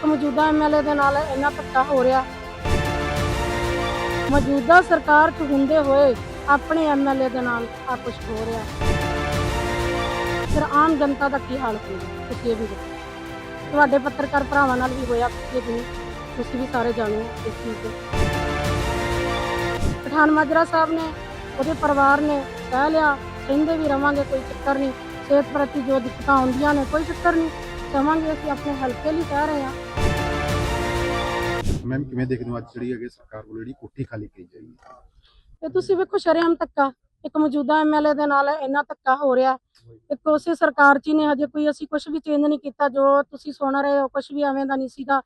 ਇੱਕ ਮੌਜੂਦਾ ਐਮਐਲਏ ਦੇ ਨਾਲ ਇੰਨਾ ਧੱਕਾ ਹੋ ਰਿਹਾ। ਮੌਜੂਦਾ ਸਰਕਾਰ 'ਚ ਹੁੰਦੇ ਹੋਏ ਆਪਣੇ ਐਮਐਲਏ ਦੇ ਨਾਲ ਆ ਕੁਝ ਹੋ ਰਿਹਾ। ਫਿਰ ਆਮ ਜਨਤਾ ਦਾ ਕੀ ਹਾਲ ਹੋਵੇਗਾ ਤੁਸੀਂ ਇਹ ਵੀ ਦੇਖੋ ਤੁਹਾਡੇ ਪੱਤਰਕਾਰ ਭਰਾਵਾਂ ਨਾਲ ਵੀ ਹੋਇਆ ਪਿਛਲੇ ਦਿਨੀ ਤੁਸੀਂ ਵੀ ਸਾਰੇ ਜਾਣੋ ਇਸ ਚੀਜ਼ ਦੇ ਪਠਾਨ ਮਾਜਰਾ ਸਾਹਿਬ ਨੇ, ਉਹਦੇ ਪਰਿਵਾਰ ਨੇ ਕਹਿ ਲਿਆ, ਕਹਿੰਦੇ ਵੀ ਰਵਾਂਗੇ, ਕੋਈ ਚੱਕਰ ਨਹੀਂ। ਸਿਹਤ ਪ੍ਰਤੀ ਜੋ ਦਿੱਕਤਾਂ ਆਉਂਦੀਆਂ ਨੇ, ਕੋਈ ਚੱਕਰ ਨਹੀਂ। ਸਮਾਂਗੇ ਅਸੀਂ ਆਪਣੇ ਹਲਕੇ ਲਈ ਕਹਿ ਰਹੇ ਹਾਂ। ਮੈਮ ਕਿਵੇਂ ਦੇਖਦੇ ਹੋ ਅੱਜ ਜਿਹੜੀ ਹੈਗੀ ਸਰਕਾਰ ਵੱਲੋਂ ਜਿਹੜੀ ਕੋਠੀ ਖਾਲੀ ਕੀਤੀ ਜਾਏਗੀ? ਤੇ ਤੁਸੀਂ ਵੇਖੋ ਸ਼ਰੇਆਮ ਧੱਕਾ। ਇੱਕ ਮੌਜੂਦਾ ਐਮਐਲਏ ਦੇ ਨਾਲ ਇੰਨਾ ਧੱਕਾ ਹੋ ਰਿਹਾ। ਇੱਕ ਉਸੇ ਸਰਕਾਰ 'ਚ ਹੀ ਨੇ ਹਜੇ ਕੋਈ ਅਸੀਂ ਕੁਝ ਵੀ ਚੇਂਜ ਨਹੀਂ ਕੀਤਾ। ਜੋ ਤੁਸੀਂ ਸੁਣ ਰਹੇ ਹੋ ਕੁਝ ਵੀ ਐਵੇਂ ਦਾ ਨਹੀਂ ਸੀਗਾ।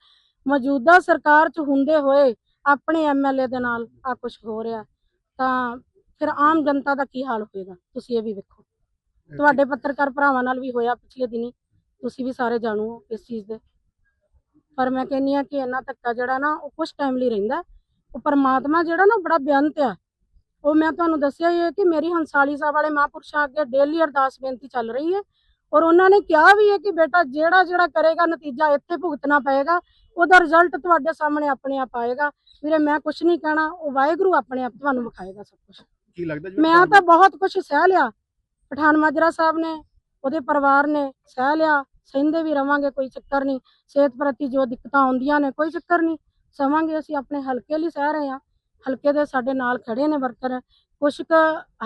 ਮੌਜੂਦਾ ਸਰਕਾਰ 'ਚ ਹੁੰਦੇ ਹੋਏ ਆਪਣੇ ਐਮਐਲਏ ਦੇ ਨਾਲ ਆ ਕੁਝ ਹੋ ਰਿਹਾ। ਤਾਂ ਫਿਰ ਆਮ ਜਨਤਾ ਦਾ ਕੀ ਹਾਲ ਹੋਏਗਾ? ਤੁਸੀਂ ਇਹ ਵੀ ਵੇਖੋ। ਤੁਹਾਡੇ ਪੱਤਰਕਾਰ ਭਰਾਵਾਂ ਨਾਲ ਵੀ ਹੋਇਆ ਪਿਛਲੇ ਦਿਨੀ। ਤੁਸੀਂ ਵੀ ਸਾਰੇ ਜਾਣੋ ਇਸ ਚੀਜ਼ ਦੇ। ਪਰ ਮੈਂ ਕਹਿੰਨੀ ਆ ਕਿ ਇੰਨਾ ਧੱਕਾ ਜਿਹੜਾ ਨਾ ਉਹ ਕੁਝ ਟਾਈਮ ਲਈ ਰਹਿੰਦਾ ਉਹ ਪਰਮਾਤਮਾ ਜਿਹੜਾ ਨਾ ਬੜਾ ਬੇਅੰਤ ਆ। ਉਹ ਮੈਂ ਤੁਹਾਨੂੰ ਦੱਸਿਆ ਹੀ ਹੈ ਕਿ ਮੇਰੀ ਹੰਸਾਲੀ ਸਾਹਿਬ ਵਾਲੇ ਮਹਾਂਪੁਰਸ਼ਾਂ ਅੱਗੇ ਡੇਲੀ ਅਰਦਾਸ ਬੇਨਤੀ ਚੱਲ ਰਹੀ ਹੈ। ਔਰ ਉਹਨਾਂ ਨੇ ਕਿਹਾ ਵੀ ਹੈ ਕਿ ਬੇਟਾ ਜਿਹੜਾ ਜਿਹੜਾ ਕਰੇਗਾ ਨਤੀਜਾ ਇੱਥੇ ਭੁਗਤਣਾ ਪਏਗਾ ਉਹਦਾ ਰਿਜ਼ਲਟ ਤੁਹਾਡੇ ਸਾਹਮਣੇ ਆਪਣੇ ਆਪ ਆਏਗਾ। ਵੀਰੇ ਮੈਂ ਕੁਝ ਨਹੀਂ ਕਹਿਣਾ ਉਹ ਵਾਹਿਗੁਰੂ ਆਪਣੇ ਆਪ ਤੁਹਾਨੂੰ ਵਿਖਾਏਗਾ ਸਭ ਕੁਝ ਕੀ ਲੱਗਦਾ ਮੈਂ ਤਾਂ ਬਹੁਤ ਕੁਝ ਸਹਿ ਲਿਆ। ਪਠਾਨ ਮਾਜਰਾ ਸਾਹਿਬ ਨੇ ਉਹਦੇ ਪਰਿਵਾਰ ਨੇ ਸਹਿ ਲਿਆ, ਸਹਿੰਦੇ ਵੀ ਰਵਾਂਗੇ, ਕੋਈ ਚੱਕਰ ਨਹੀਂ। ਸਿਹਤ ਪ੍ਰਤੀ ਜੋ ਦਿੱਕਤਾਂ ਆਉਂਦੀਆਂ ਨੇ, ਕੋਈ ਚੱਕਰ ਨਹੀਂ। ਸਮਾਂਗੇ ਅਸੀਂ ਆਪਣੇ ਹਲਕੇ ਲਈ ਸਹਿ ਰਹੇ ਹਾਂ। ਹਲਕੇ ਦੇ ਸਾਡੇ ਨਾਲ ਖੜੇ ਨੇ ਵਰਕਰ। ਕੁਝ ਕੁ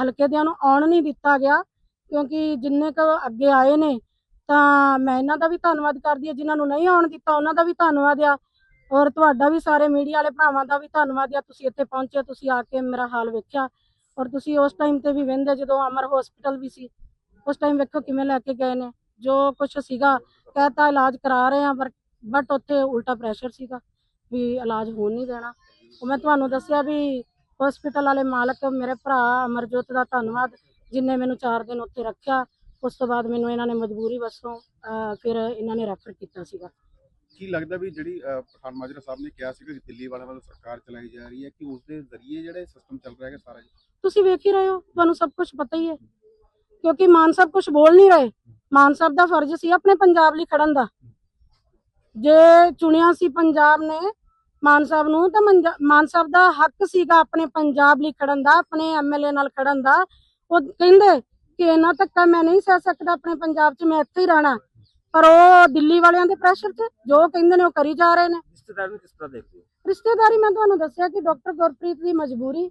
ਹਲਕੇ ਦਿਆਂ ਨੂੰ ਆਉਣ ਨਹੀਂ ਦਿੱਤਾ ਗਿਆ, ਕਿਉਂਕਿ ਜਿੰਨੇ ਕੁ ਅੱਗੇ ਆਏ ਨੇ, ਤਾਂ ਮੈਂ ਇਹਨਾਂ ਦਾ ਵੀ ਧੰਨਵਾਦ ਕਰਦੀ ਹਾਂ। ਜਿਨ੍ਹਾਂ ਨੂੰ ਨਹੀਂ ਆਉਣ ਦਿੱਤਾ, ਉਹਨਾਂ ਦਾ ਵੀ ਧੰਨਵਾਦ ਆ। ਔਰ ਤੁਹਾਡਾ ਵੀ ਸਾਰੇ ਮੀਡੀਆ ਵਾਲੇ ਭਰਾਵਾਂ ਦਾ ਵੀ ਧੰਨਵਾਦ ਆ। ਤੁਸੀਂ ਇੱਥੇ ਪਹੁੰਚੇ, ਤੁਸੀਂ ਆ ਕੇ ਮੇਰਾ ਹਾਲ ਵੇਖਿਆ। ਔਰ ਤੁਸੀਂ ਉਸ ਟਾਈਮ ਤੇ ਵੀ ਵਹਿੰਦੇ ਜਦੋਂ ਅਮਰ ਹਸਪੀਟਲ ਵੀ ਸੀ। ਉਸ ਟਾਈਮ ਵੇਖੋ ਕਿਵੇਂ ਲੈ ਕੇ ਗਏ ਨੇ। ਜੋ ਕੁਝ ਸੀਗਾ ਕਹਤਾ ਇਲਾਜ ਕਰਾ ਰਹੇ ਆ ਬਟ ਉੱਥੇ ਉਲਟਾ ਪ੍ਰੈਸ਼ਰ ਸੀਗਾ ਵੀ ਇਲਾਜ ਹੋਣ ਨਹੀਂ ਦੇਣਾ। ਉਹ ਮੈਂ ਤੁਹਾਨੂੰ ਦੱਸਿਆ ਵੀ ਹਸਪੀਟਲ ਵਾਲੇ ਮਾਲਕ ਮੇਰੇ ਭਰਾ ਅਮਰਜੋਤ ਦਾ ਧੰਨਵਾਦ ਜਿਨਨੇ ਮੈਨੂੰ 4 ਦਿਨ ਉੱਥੇ ਰੱਖਿਆ। ਉਸ ਤੋਂ ਬਾਅਦ ਮੈਨੂੰ ਇਹਨਾਂ ਨੇ ਮਜਬੂਰੀ ਵੱਸੋਂ ਫਿਰ ਇਹਨਾਂ ਨੇ ਰੈਫਰ ਕੀਤਾ ਸੀਗਾ। ਕੀ ਲੱਗਦਾ ਵੀ ਜਿਹੜੀ ਪਠਾਨ ਮਾਜਰਾ ਸਾਹਿਬ ਨੇ ਕਿਹਾ ਸੀ ਕਿ ਦਿੱਲੀ ਵਾਲਿਆਂ ਵੱਲੋਂ ਸਰਕਾਰ ਚਲਾਈ ਜਾ ਰਹੀ ਹੈ ਕਿ ਉਸ ਦੇ ਜ਼ਰੀਏ ਜਿਹੜਾ ਸਿਸਟਮ ਚੱਲ ਰਿਹਾ ਹੈ ਸਾਰਾ ਜੀ? ਤੁਸੀਂ ਵੇਖ ਹੀ ਰਹੇ ਹੋ ਤੁਹਾਨੂੰ ਸਭ ਕੁਝ ਪਤਾ ਹੀ ਹੈ। ਕਿਉਂਕਿ ਮਾਨ ਸਾਹਿਬ ਕੁਝ ਬੋਲ ਨਹੀਂ ਰਹੇ। ਮਾਨ ਸਾਹਿਬ ਦਾ ਫਰਜ਼ ਸੀ ਆਪਣੇ ਪੰਜਾਬ ਲਈ ਖੜਨ ਦਾ। ਜੇ ਚੁਣਿਆ ਸੀ ਪੰਜਾਬ ਨੇ ਮਾਨ ਸਾਹਿਬ ਨੂੰ ਤਾਂ ਮਾਨ ਸਾਹਿਬ ਦਾ ਹੱਕ ਸੀਗਾ ਆਪਣੇ ਪੰਜਾਬ ਲਈ ਖੜਨ ਦਾ ਆਪਣੇ ਐਮਐਲਏ ਨਾਲ ਖੜਨ ਦਾ। ਉਹ ਕਹਿੰਦੇ ਕਿ ਇਹਨਾਂ ਧੱਕਾ ਮੈਂ ਨਹੀਂ ਸਹਿ ਸਕਦਾ ਆਪਣੇ ਪੰਜਾਬ 'ਚ ਮੈਂ ਇੱਥੇ ਹੀ ਰਹਿਣਾ। ਪਰ ਉਹ ਦਿੱਲੀ ਵਾਲਿਆਂ ਦੇ ਪ੍ਰੈਸ਼ਰ 'ਚ ਜੋ ਕਹਿੰਦੇ ਨੇ ਉਹ ਕਰੀ ਜਾ ਰਹੇ ਨੇ। ਰਿਸ਼ਤੇਦਾਰ ਨੂੰ ਕਿਸ ਤਰ੍ਹਾਂ ਦੇਖਦੇ ਹੋ? ਰਿਸ਼ਤੇਦਾਰੀ ਮੈਂ ਤੁਹਾਨੂੰ ਦੱਸਿਆ ਕਿ ਡਾਕਟਰ ਗੁਰਪ੍ਰੀਤ ਦੀ ਮਜਬੂਰੀ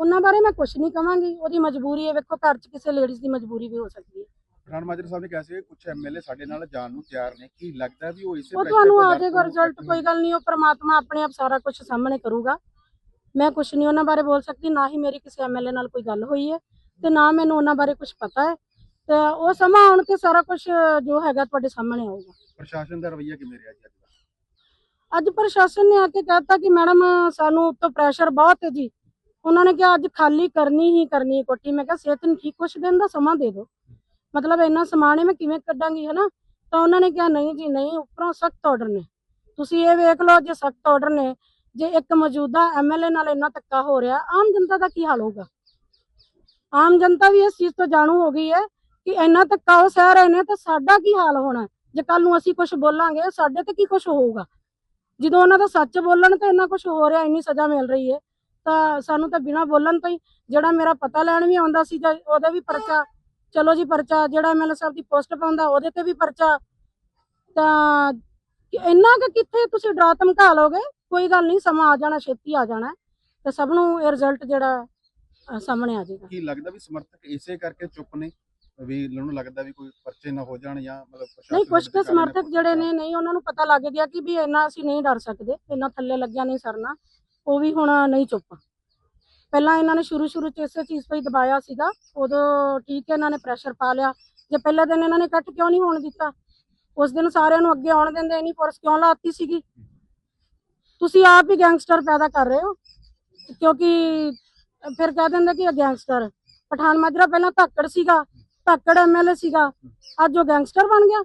ਉਹਨਾਂ ਬਾਰੇ ਮੈਂ ਕੁਝ ਨਹੀਂ ਕਵਾਂਗੀ। ਉਹਦੀ ਮਜਬੂਰੀ ਹੈ। ਵੇਖੋ ਘਰ 'ਚ ਕਿਸੇ ਲੇਡੀਜ਼ ਦੀ ਮਜਬੂਰੀ ਵੀ ਹੋ ਸਕਦੀ ਹੈ। ਪਠਾਨ ਮਾਜਰਾ ਸਾਹਿਬ ਨੇ ਕਿਹਾ ਸੀ ਕੁਝ ਐਮਐਲਏ ਸਾਡੇ ਨਾਲ ਜਾਣ ਨੂੰ ਤਿਆਰ ਨੇ। ਕੀ ਲੱਗਦਾ ਵੀ ਉਹ ਇਸੇ ਉਹ ਤੁਹਾਨੂੰ ਤੋਂ ਆ ਜਾਏਗਾ ਤੋਂ ਰਿਜ਼ਲਟ ਕੋਈ ਗੱਲ ਨਹੀਂ। ਉਹ ਪ੍ਰਮਾਤਮਾ ਆਪਣੇ ਆਪ ਸਾਰਾ ਕੁਝ ਸਾਹਮਣੇ ਕਰੂਗਾ। ਮੈਂ ਕੁਝ ਨਹੀਂ ਉਹਨਾਂ ਬਾਰੇ ਬੋਲ ਸਕਦੀ। ਨਾ ਹੀ ਮੇਰੀ ਕਿਸੇ ਐਮਐਲਏ ਨਾਲ ਕੋਈ ਗੱਲ ਹੋਈ ਹੈ ਤੇ ਨਾ ਮੈਨੂੰ ਉਹਨਾਂ ਬਾਰੇ ਕੁਝ ਪਤਾ ਹੈ। ਤੇ ਉਹ ਸਮਾਂ ਆਉਣ ਕੇ ਸਾਰਾ ਕੁਝ ਜੋ ਹੈਗਾ ਤੁਹਾਡੇ ਸਾਹਮਣੇ ਆਊਗਾ। ਪ੍ਰਸ਼ਾਸਨ ਦਾ ਰਵੱਈਆ ਕਿਵੇਂ ਰਿਹਾ ਜੀ ਅੱਜ ਦਾ? ਅੱਜ ਪ੍ਰਸ਼ਾਸਨ ਨੇ ਆ ਕੇ ਕਹਿਤਾ ਕਿ ਮੈਡਮ ਸਾਨੂੰ ਉੱਤੋਂ ਪ੍ਰੈਸ਼ਰ ਬਹੁਤ ਹੈ ਜੀ। ਉਹਨਾਂ ਨੇ ਕਿਹਾ, ਅੱਜ ਖਾਲੀ ਕਰਨੀ ਹੀ ਕਰਨੀ ਹੈ ਕੋਠੀ। ਮੈਂ ਕਿਹਾ, ਸਿਹਤ ਨੂੰ ਠੀਕ, ਕੁਛ ਦਿਨ ਦਾ ਸਮਾਂ ਦੇ ਦਿਓ। ਮਤਲਬ ਇੰਨਾ ਸਮਾਨ ਹੈ, ਮੈਂ ਕਿਵੇਂ ਕੱਢਾਂਗੀ, ਹਨਾ? ਤਾਂ ਉਹਨਾਂ ਨੇ ਕਿਹਾ, ਨਹੀਂ ਜੀ, ਨਹੀਂ, ਉੱਪਰੋਂ ਸਖਤ ਆਰਡਰ ਨੇ। ਤੁਸੀਂ ਇਹ ਵੇਖ ਲਓ, ਜੇ ਸਖਤ ਆਰਡਰ ਨੇ, ਜੇ ਇੱਕ ਮੌਜੂਦਾ ਐਮਐਲਏ ਨਾਲ ਇੰਨਾ ਧੱਕਾ ਹੋ ਰਿਹਾ, ਆਮ ਜਨਤਾ ਦਾ ਕੀ ਹਾਲ ਹੋਊਗਾ? ਆਮ ਜਨਤਾ ਵੀ ਇਸ ਚੀਜ਼ ਤੋਂ ਜਾਣੂ ਹੋ ਗਈ ਹੈ ਕਿ ਇੰਨਾ ਧੱਕਾ ਉਹ ਸਹਿ ਰਹੇ ਨੇ, ਤਾਂ ਸਾਡਾ ਕੀ ਹਾਲ ਹੋਣਾ? ਜੇ ਕੱਲ ਨੂੰ ਅਸੀਂ ਕੁਝ ਬੋਲਾਂਗੇ, ਸਾਡੇ ਤੇ ਕੀ ਕੁਝ ਹੋਊਗਾ? ਜਦੋਂ ਉਹਨਾਂ ਦਾ ਸੱਚ ਬੋਲਣ ਤੇ ਇੰਨਾ ਕੁਝ ਹੋ ਰਿਹਾ, ਇੰਨੀ ਸਜ਼ਾ ਮਿਲ ਰਹੀ ਹੈ ਤਾਂ ਸਾਨੂੰ ਤਾਂ ਬਿਨਾਂ ਬੋਲਣ ਤੋਂ ਹੀ ਜਿਹੜਾ ਮੇਰਾ ਪਤਾ ਲੈਣ ਵੀ ਆਉਂਦਾ ਸੀ ਜਾਂ ਉਹਦੇ ਵੀ ਪਰਚਾ ਚਲੋ ਜੀ ਪਰਚਾ ਜਿਹੜਾ ਐਮਐਲਏ ਸਾਹਿਬ ਦੀ ਪੋਸਟ ਪਾਉਂਦਾ ਉਹਦੇ ਤੇ ਵੀ ਪਰਚਾ। ਤਾਂ ਇੰਨਾ ਕਿ ਕਿੱਥੇ ਤੁਸੀਂ ਡਰਾ ਧਮਕਾ ਲੋਗੇ ਕੋਈ ਗੱਲ ਨਹੀਂ ਸਮਾਂ ਆ ਜਾਣਾ ਛੇਤੀ ਆ ਜਾਣਾ। ਤੇ ਸਭ ਨੂੰ ਇਹ ਰਿਜ਼ਲਟ ਜਿਹੜਾ ਸਾਹਮਣੇ ਆ ਜਾਏਗਾ। ਕੀ ਲੱਗਦਾ ਵੀ ਸਮਰਥਕ ਇਸੇ ਕਰਕੇ ਚੁੱਪ ਨੇ ਵੀ ਇਹਨਾਂ ਨੂੰ ਲੱਗਦਾ ਵੀ ਕੋਈ ਪਰਚੇ ਨਾ ਹੋ ਜਾਣ ਜਾਂ ਮਤਲਬ ਨਹੀਂ ਕੁਝ ਕੁ ਸਮਰਥਕ ਜਿਹੜੇ ਨੇ ਨਹੀਂ ਉਹਨਾਂ ਨੂੰ ਪਤਾ ਲੱਗ ਗਿਆ ਕਿ ਵੀ ਇੰਨਾ ਅਸੀਂ ਨਹੀਂ ਡਰ ਸਕਦੇ ਇੰਨਾ ਥੱਲੇ ਲੱਗਿਆ ਨਹੀਂ ਸਰਨਾ। ਉਹ ਵੀ ਹੁਣ ਨਹੀਂ ਚੁੱਪ। ਪਹਿਲਾਂ ਇਹਨਾਂ ਨੇ ਸ਼ੁਰੂ ਸ਼ੁਰੂ ਚ ਇਸੇ ਚੀਜ਼ ਤੋਂ ਹੀ ਦਬਾਇਆ ਸੀਗਾ। ਉਦੋਂ ਠੀਕ ਹੈ, ਇਹਨਾਂ ਨੇ ਪ੍ਰੈਸ਼ਰ ਪਾ ਲਿਆ। ਜੇ ਪਹਿਲੇ ਦਿਨ ਇਹਨਾਂ ਨੇ ਕੱਟ ਕਿਉਂ ਨਹੀਂ ਹੋਣ ਦਿੱਤਾ? ਉਸ ਦਿਨ ਸਾਰਿਆਂ ਨੂੰ ਅੱਗੇ ਆਉਣ ਦਿੰਦੇ ਨਹੀਂ ਫੋਰਸ ਕਿਉਂ ਲਾਤੀ ਸੀਗੀ? ਤੁਸੀਂ ਆਪ ਹੀ ਗੈਂਗਸਟਰ ਪੈਦਾ ਕਰ ਰਹੇ ਹੋ। ਕਿਉਂਕਿ ਫਿਰ ਕਹਿ ਦਿੰਦੇ ਕਿ ਇਹ ਗੈਂਗਸਟਰ ਪਠਾਨ ਮਾਜਰਾ ਪਹਿਲਾਂ ਧਾਕੜ ਸੀਗਾ। ਧਾਕੜ ਐਮਐਲਏ ਸੀਗਾ। ਅੱਜ ਉਹ ਗੈਂਗਸਟਰ ਬਣ ਗਿਆ।